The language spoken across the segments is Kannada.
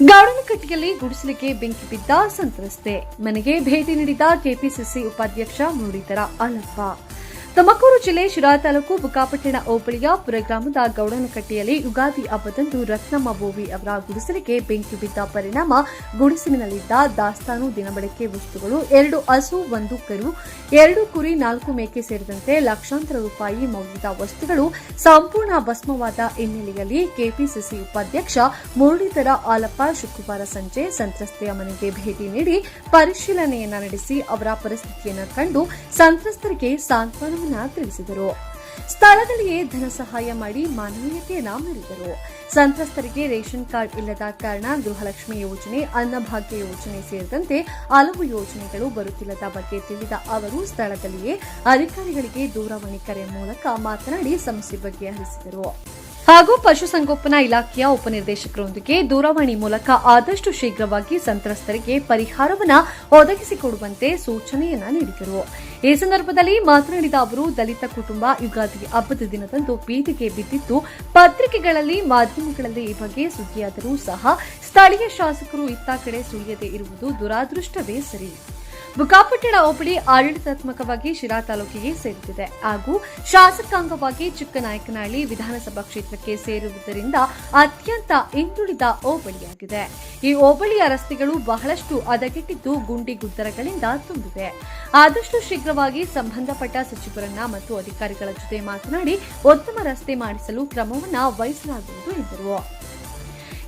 ಗೌಡನಕಟ್ಟೆಯಲ್ಲಿ ಗುಡಿಸಲಿಗೆ ಬೆಂಕಿ ಬಿದ್ದ ಸಂತ್ರಸ್ತೆ. ಮನೆಗೆ ಭೇಟಿ ನೀಡಿದ ಕೆಪಿಸಿಸಿ ಉಪಾಧ್ಯಕ್ಷ ಮುರಳೀಧರ ಅಲ್ಲಪ್ಪ. ತುಮಕೂರು ಜಿಲ್ಲೆ ಶಿರಾ ತಾಲೂಕು ಬುಕ್ಕಾಪಟ್ಟಣ ಹೋಬಳಿಯ ಪುರಗ್ರಾಮದ ಗೌಡನಕಟ್ಟೆಯಲ್ಲಿ ಯುಗಾದಿ ಹಬ್ಬದಂದು ರತ್ನಮ್ಮ ಬೋವಿ ಅವರ ಗುಡಿಸಲಿಗೆ ಬೆಂಕಿ ಬಿದ್ದ ಪರಿಣಾಮ ಗುಡಿಸಲಿನಲ್ಲಿದ್ದ ದಾಸ್ತಾನು ದಿನಬಳಕೆ ವಸ್ತುಗಳು ಎರಡು ಹಸು, ಒಂದು ಕರು, ಎರಡು ಕುರಿ, ನಾಲ್ಕು ಮೇಕೆ ಸೇರಿದಂತೆ ಲಕ್ಷಾಂತರ ರೂಪಾಯಿ ಮೌಲ್ಯದ ವಸ್ತುಗಳು ಸಂಪೂರ್ಣ ಭಸ್ಮವಾದ ಹಿನ್ನೆಲೆಯಲ್ಲಿ ಕೆಪಿಸಿಸಿ ಉಪಾಧ್ಯಕ್ಷ ಮುರಳೀಧರ ಆಲಪ್ಪ ಶುಕ್ರವಾರ ಸಂಜೆ ಸಂತ್ರಸ್ತೆಯ ಮನೆಗೆ ಭೇಟಿ ನೀಡಿ ಪರಿಶೀಲನೆಯನ್ನ ನಡೆಸಿ ಅವರ ಪರಿಸ್ಥಿತಿಯನ್ನು ಕಂಡು ಸಂತ್ರಸ್ತರಿಗೆ ಸಾಂತ್ವನವನ್ನ ತಿಳಿಸಿದರು. ಸ್ಥಳದಲ್ಲಿಯೇ ಧನ ಸಹಾಯ ಮಾಡಿ ಮಾನವೀಯತೆಯನ್ನ ಮೆರೆದರು. ಸಂತ್ರಸ್ತರಿಗೆ ರೇಷನ್ ಕಾರ್ಡ್ ಇಲ್ಲದ ಕಾರಣ ಗೃಹಲಕ್ಷ್ಮಿ ಯೋಜನೆ, ಅನ್ನಭಾಗ್ಯ ಯೋಜನೆ ಸೇರಿದಂತೆ ಹಲವು ಯೋಜನೆಗಳು ಬರುತ್ತಿಲ್ಲದ ಬಗ್ಗೆ ತಿಳಿದ ಅವರು ಸ್ಥಳದಲ್ಲಿಯೇ ಅಧಿಕಾರಿಗಳಿಗೆ ದೂರವಾಣಿ ಕರೆ ಮೂಲಕ ಮಾತನಾಡಿ ಸಮಸ್ಯೆ ಬಗೆಹರಿಸಿದರು. ಹಾಗೂ ಪಶುಸಂಗೋಪನಾ ಇಲಾಖೆಯ ಉಪನಿರ್ದೇಶಕರೊಂದಿಗೆ ದೂರವಾಣಿ ಮೂಲಕ ಆದಷ್ಟು ಶೀಘ್ರವಾಗಿ ಸಂತ್ರಸ್ತರಿಗೆ ಪರಿಹಾರವನ್ನು ಒದಗಿಸಿಕೊಡುವಂತೆ ಸೂಚನೆಯನ್ನ ನೀಡಿದರು. ಈ ಸಂದರ್ಭದಲ್ಲಿ ಮಾತನಾಡಿದ ಅವರು, ದಲಿತ ಕುಟುಂಬ ಯುಗಾದಿ ಹಬ್ಬದ ದಿನದಂದು ಬೀದಿಗೆ ಬಿದ್ದಿದ್ದು, ಪತ್ರಿಕೆಗಳಲ್ಲಿ, ಮಾಧ್ಯಮಗಳಲ್ಲಿ ಈ ಬಗ್ಗೆ ಸುದ್ದಿಯಾದರೂ ಸಹ ಸ್ಥಳೀಯ ಶಾಸಕರು ಇತ್ತ ಕಡೆ ಸುಳಿಯದೇ ಇರುವುದು ದುರಾದೃಷ್ಟವೇ ಸರಿ. ಬುಕ್ಕಾಪಟ್ಟಣ ಹೋಬಳಿ ಆಡಳಿತಾತ್ಮಕವಾಗಿ ಶಿರಾ ತಾಲೂಕಿಗೆ ಸೇರುತ್ತಿದೆ. ಹಾಗೂ ಶಾಸಕಾಂಗವಾಗಿ ಚಿಕ್ಕನಾಯಕನಹಳ್ಳಿ ವಿಧಾನಸಭಾ ಕ್ಷೇತ್ರಕ್ಕೆ ಸೇರುವುದರಿಂದ ಅತ್ಯಂತ ಹಿಂದುಳಿದ ಹೋಬಳಿಯಾಗಿದೆ. ಈ ಹೋಬಳಿಯ ರಸ್ತೆಗಳು ಬಹಳಷ್ಟು ಹದಗೆಟ್ಟಿದ್ದು ಗುಂಡಿ ಗುದ್ದರಗಳಿಂದ ತುಂಬಿದೆ. ಆದಷ್ಟು ಶೀಘ್ರವಾಗಿ ಸಂಬಂಧಪಟ್ಟ ಸಚಿವರನ್ನ ಮತ್ತು ಅಧಿಕಾರಿಗಳ ಜೊತೆ ಮಾತನಾಡಿ ಉತ್ತಮ ರಸ್ತೆ ಮಾಡಿಸಲು ಕ್ರಮವನ್ನ ವಹಿಸಲಾಗುವುದು ಎಂದರು.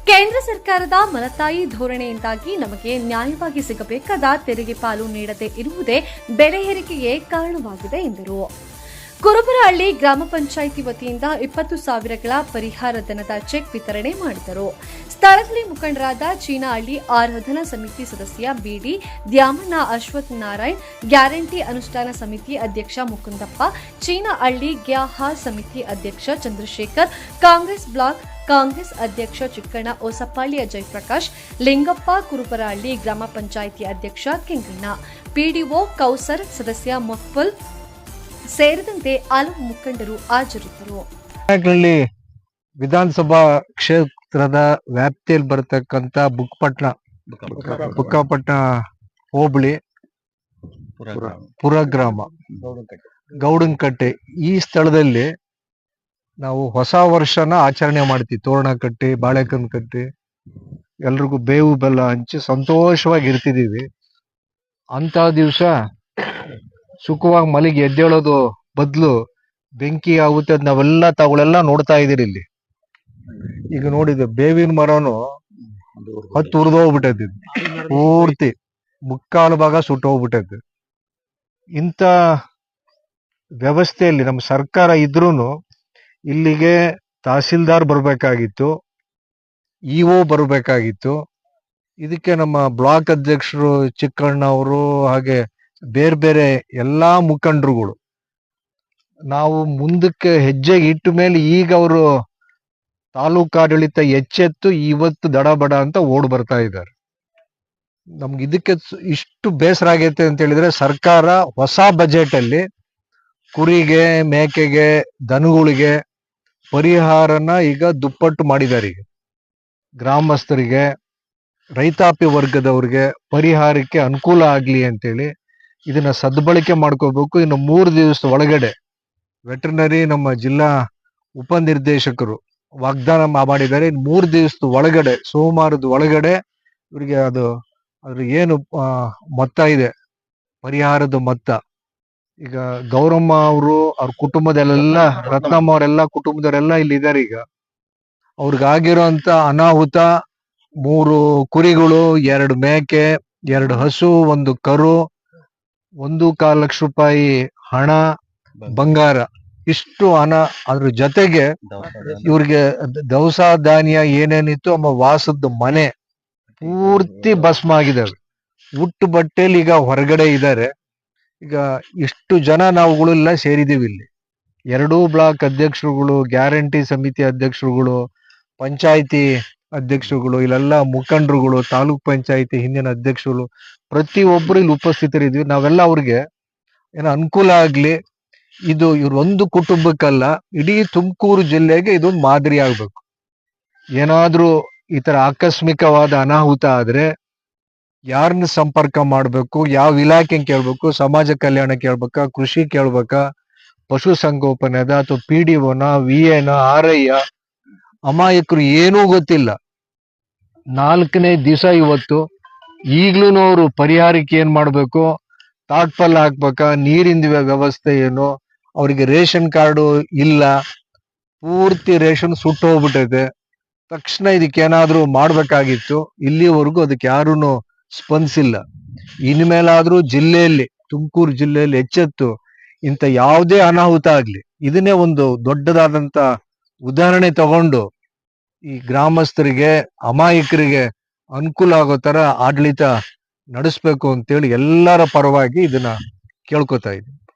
ಕೇಂದ್ರ ಸರ್ಕಾರದ ಮಲತಾಯಿ ಧೋರಣೆಯಿಂದಾಗಿ ನಮಗೆ ನ್ಯಾಯವಾಗಿ ಸಿಗಬೇಕಾದ ತೆರಿಗೆ ಪಾಲು ನೀಡದೇ ಇರುವುದೇ ಬೆಲೆ ಏರಿಕೆಗೆ ಕಾರಣವಾಗಿದೆ ಎಂದರು. ಕುರುಬರಹಳ್ಳಿ ಗ್ರಾಮ ಪಂಚಾಯಿತಿ ವತಿಯಿಂದ ಇಪ್ಪತ್ತು ಸಾವಿರಗಳ ಪರಿಹಾರ ಧನದ ಚೆಕ್ ವಿತರಣೆ ಮಾಡಿದರು. ಸ್ಥಳದಲ್ಲಿ ಮುಖಂಡರಾದ ಚೀನಾಹಳ್ಳಿ ಆರಾಧನಾ ಸಮಿತಿ ಸದಸ್ಯ ಬಿಡಿ ದ್ಯಾಮಣ್ಣ ಅಶ್ವಥ್ ನಾರಾಯಣ್, ಗ್ಯಾರಂಟಿ ಅನುಷ್ಠಾನ ಸಮಿತಿ ಅಧ್ಯಕ್ಷ ಮುಕುಂದಪ್ಪ, ಚೀನಾಹಳ್ಳಿ ಗ್ಯಾಹ ಸಮಿತಿ ಅಧ್ಯಕ್ಷ ಚಂದ್ರಶೇಖರ್, ಕಾಂಗ್ರೆಸ್ ಬ್ಲಾಕ್ ಕಾಂಗ್ರೆಸ್ ಅಧ್ಯಕ್ಷ ಚಿಕ್ಕಣ್ಣ ಓಸಪಾಳಿಯ ಜಯಪ್ರಕಾಶ್ ಲಿಂಗಪ್ಪ ಕುರುಬರಹಳ್ಳಿ ಗ್ರಾಮ ಪಂಚಾಯಿತಿ ಅಧ್ಯಕ್ಷ ಕೆಂಗಣ್ಣ. ಪಿಡಿಒ ಕೌಸರ್ ಸದಸ್ಯ ಮಕ್ಬಲ್ ಸೇರಿದಂತೆ ಹಲವು ಮುಖಂಡರು ಹಾಜರಿದ್ದರು. ವಿಧಾನಸಭಾ ಕ್ಷೇತ್ರದ ವ್ಯಾಪ್ತಿಯಲ್ಲಿ ಬರತಕ್ಕಂತ ಬುಕ್ಪಟ್ನ, ಬುಕ್ಕಾಪಟ್ನ ಹೋಬಳಿ ಪುರಗ್ರಾಮ ಗೌಡಂಕಟ್ಟೆ ಈ ಸ್ಥಳದಲ್ಲಿ ನಾವು ಹೊಸ ವರ್ಷನ ಆಚರಣೆ ಮಾಡ್ತೀವಿ. ತೋರಣ ಕಟ್ಟಿ ಬಾಳೆಕನ್ ಕಟ್ಟಿ, ಎಲ್ರಿಗೂ ಬೇವು ಬೆಲ್ಲ ಹಂಚಿ ಸಂತೋಷವಾಗಿ ಇರ್ತಿದೀವಿ ಅಂತ ದಿವಸ ಸುಖವಾಗಿ ಮಲಿಗೆ ಎದ್ದೇಳೋದು ಬದಲು ಬೆಂಕಿ ಆಗುತ್ತೆ ನಾವೆಲ್ಲ ತಾವುಗಳೆಲ್ಲ ನೋಡ್ತಾ ಇದೀರಿ ಇಲ್ಲಿ. ಈಗ ನೋಡಿದ ಬೇವಿನ ಮರನು ಹತ್ತು ಉರಿದೋಗ್ಬಿಟ್ಟೈತಿ ಪೂರ್ತಿ ಮುಕ್ಕಾಲು ಭಾಗ ಸುಟ್ಟೋಗ್ಬಿಟ್ಟೈತೆ ಇಂಥ ವ್ಯವಸ್ಥೆಯಲ್ಲಿ ನಮ್ಮ ಸರ್ಕಾರ ಇದ್ರೂನು ಇಲ್ಲಿಗೆ ತಹಸೀಲ್ದಾರ್ ಬರ್ಬೇಕಾಗಿತ್ತು ಇಒ ಬರಬೇಕಾಗಿತ್ತು. ಇದಕ್ಕೆ ನಮ್ಮ ಬ್ಲಾಕ್ ಅಧ್ಯಕ್ಷರು ಚಿಕ್ಕಣ್ಣ ಅವರು ಹಾಗೆ ಬೇರೆ ಬೇರೆ ಎಲ್ಲಾ ಮುಖಂಡರುಗಳು. ನಾವು ಮುಂದಕ್ಕೆ ಹೆಜ್ಜೆ ಇಟ್ಟ ಮೇಲೆ ಈಗ ಅವರು ತಾಲೂಕಾಡಳಿತ ಎಚ್ಚೆತ್ತು ಇವತ್ತು ದಡಬಡ ಅಂತ ಓಡ್ ಬರ್ತಾ ಇದ್ದಾರೆ. ನಮ್ಗೆ ಇದಕ್ಕೆ ಇಷ್ಟು ಬೇಸರ ಆಗೈತೆ ಅಂತ ಹೇಳಿದ್ರೆ ಸರ್ಕಾರ ಹೊಸ ಬಜೆಟ್ ಅಲ್ಲಿ ಕುರಿಗೆ, ಮೇಕೆಗೆ, ದನಗಳಿಗೆ ಪರಿಹಾರನ ಈಗ ದುಪ್ಪಟ್ಟು ಮಾಡಿದ್ದಾರೆ ಗ್ರಾಮಸ್ಥರಿಗೆ, ರೈತಾಪಿ ವರ್ಗದವ್ರಿಗೆ ಪರಿಹಾರಕ್ಕೆ ಅನುಕೂಲ ಆಗ್ಲಿ ಅಂತೇಳಿ ಇದನ್ನ ಸದ್ಬಳಕೆ ಮಾಡ್ಕೋಬೇಕು. ಇನ್ನು ಮೂರು ದಿವಸದ ಒಳಗಡೆ ವೆಟರ್ನರಿ ನಮ್ಮ ಜಿಲ್ಲಾ ಉಪನಿರ್ದೇಶಕರು ವಾಗ್ದಾನ ಮಾಡಿದ್ದಾರೆ. ಇನ್ನು ಮೂರು ದಿವಸದ ಒಳಗಡೆ, ಸೋಮವಾರದ ಒಳಗಡೆ ಇವರಿಗೆ ಅದು ಅದ್ರ ಏನು ಮೊತ್ತ ಇದೆ. ಪರಿಹಾರದ ಮೊತ್ತ. ಈಗ ಗೌರಮ್ಮ ಅವರು ಅವ್ರ ಕುಟುಂಬದಲ್ಲೆಲ್ಲ ರತ್ನಮ್ಮ ಅವರೆಲ್ಲ ಕುಟುಂಬದವರೆಲ್ಲ ಇಲ್ಲಿ ಇದಾರೆ ಈಗ. ಅವ್ರಿಗಾಗಿರೋಂತ ಅನಾಹುತ ಮೂರು ಕುರಿಗಳು ಎರಡು ಮೇಕೆ ಎರಡು ಹಸು ಒಂದು ಕರು ಒಂದು ಕಾಲು ಲಕ್ಷ ರೂಪಾಯಿ ಹಣ ಬಂಗಾರ ಇಷ್ಟು ಹಣ. ಅದ್ರ ಜೊತೆಗೆ ಇವ್ರಿಗೆ ದವಸ ಧಾನ್ಯ ಏನೇನಿತ್ತು ಅಮ್ಮ ವಾಸದ ಮನೆ ಪೂರ್ತಿ ಭಸ್ಮ ಆಗಿದ್ದಾರೆ ಹುಟ್ಟು ಬಟ್ಟೆಲಿ ಈಗ ಹೊರಗಡೆ ಇದ್ದಾರೆ. ಈಗ ಇಷ್ಟು ಜನ ನಾವುಗಳೆಲ್ಲ ಸೇರಿದ್ದೀವಿ ಇಲ್ಲಿ. ಎರಡೂ ಬ್ಲಾಕ್ ಅಧ್ಯಕ್ಷರುಗಳು, ಗ್ಯಾರಂಟಿ ಸಮಿತಿ ಅಧ್ಯಕ್ಷರುಗಳು, ಪಂಚಾಯಿತಿ ಅಧ್ಯಕ್ಷರುಗಳು, ಇಲ್ಲೆಲ್ಲ ಮುಖಂಡರುಗಳು, ತಾಲೂಕ್ ಪಂಚಾಯಿತಿ ಹಿಂದಿನ ಅಧ್ಯಕ್ಷರುಗಳು, ಪ್ರತಿ ಒಬ್ರು ಇಲ್ಲಿ ಉಪಸ್ಥಿತರಿದ್ವಿ. ನಾವೆಲ್ಲ ಅವ್ರಿಗೆ ಏನೋ ಅನುಕೂಲ ಆಗ್ಲಿ, ಇದು ಇವ್ರ ಒಂದು ಕುಟುಂಬಕ್ಕಲ್ಲ, ಇಡೀ ತುಮಕೂರು ಜಿಲ್ಲೆಗೆ ಇದೊಂದು ಮಾದರಿ ಆಗ್ಬೇಕು. ಏನಾದ್ರೂ ಈ ತರ ಆಕಸ್ಮಿಕವಾದ ಅನಾಹುತ ಆದ್ರೆ ಯಾರನ್ನ ಸಂಪರ್ಕ ಮಾಡ್ಬೇಕು, ಯಾವ ಇಲಾಖೆ ಕೇಳ್ಬೇಕು, ಸಮಾಜ ಕಲ್ಯಾಣ ಕೇಳ್ಬೇಕಾ, ಕೃಷಿ ಕೇಳ್ಬೇಕಾ, ಪಶು ಸಂಗೋಪನೆದ ಅಥವಾ ಪಿ ಡಿ ಒನ, ವಿ ಎನ ಆರ್ ಐ ಅಮಾಯಕರು ಏನೂ ಗೊತ್ತಿಲ್ಲ. ನಾಲ್ಕನೇ ದಿವಸ ಇವತ್ತು ಈಗ್ಲೂ ಅವರು ಪರಿಹಾರಕ್ಕೆ ಏನ್ ಮಾಡ್ಬೇಕು, ತಾಟ್ಪಲ್ ಹಾಕ್ಬೇಕಾ, ನೀರಿಂದ ವ್ಯವಸ್ಥೆ ಏನು, ಅವರಿಗೆ ರೇಷನ್ ಕಾರ್ಡು ಇಲ್ಲ, ಪೂರ್ತಿ ರೇಷನ್ ಸುಟ್ಟು ಹೋಗ್ಬಿಟ್ಟೈತೆ ತಕ್ಷಣ ಇದಕ್ಕೆ ಏನಾದ್ರೂ ಮಾಡ್ಬೇಕಾಗಿತ್ತು, ಇಲ್ಲಿವರೆಗೂ ಅದಕ್ಕೆ ಯಾರೂ ಸ್ಪಂದಿಸಿಲ್ಲ. ಇನ್ಮೇಲಾದ್ರೂ ಜಿಲ್ಲೆಯಲ್ಲಿ, ತುಮಕೂರು ಜಿಲ್ಲೆಯಲ್ಲಿ ಎಚ್ಚೆತ್ತು, ಇಂಥ ಯಾವುದೇ ಅನಾಹುತ ಆಗ್ಲಿ, ಇದನ್ನೇ ಒಂದು ದೊಡ್ಡದಾದಂತ ಉದಾಹರಣೆ ತಗೊಂಡು ಈ ಗ್ರಾಮಸ್ಥರಿಗೆ, ಅಮಾಯಕರಿಗೆ ಅನುಕೂಲ ಆಗೋ ತರ ಆಡಳಿತ ನಡೆಸ್ಬೇಕು ಅಂತೇಳಿ ಎಲ್ಲರ ಪರವಾಗಿ ಇದನ್ನ ಕೇಳ್ಕೊತಾ ಇದ್ದೀನಿ.